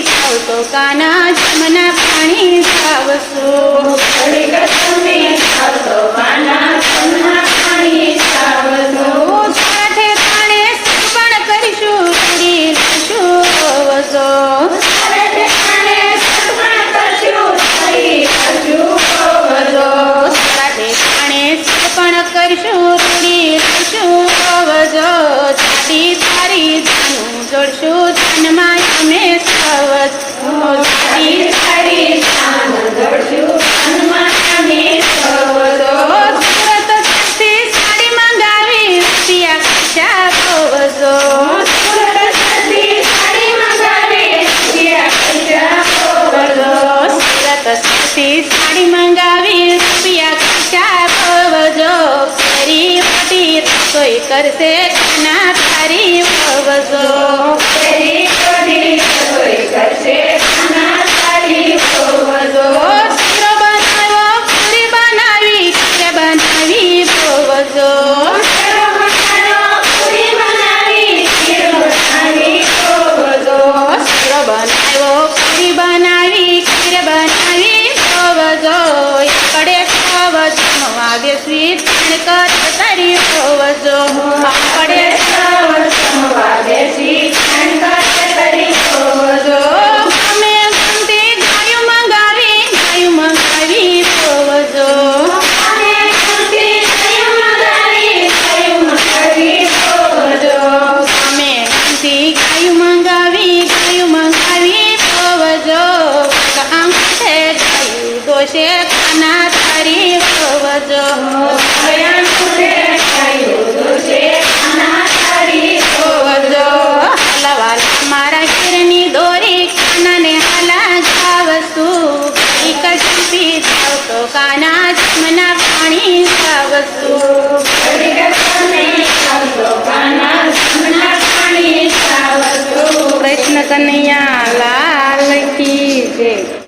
सावतो काना जमना पाणी सावसो કોઈ કરશે ના તારી વગો જજો મારા દોરી કાનાને હાલા જાવસુ એક ચંપી તો કાના જમના પાણી જાવસુ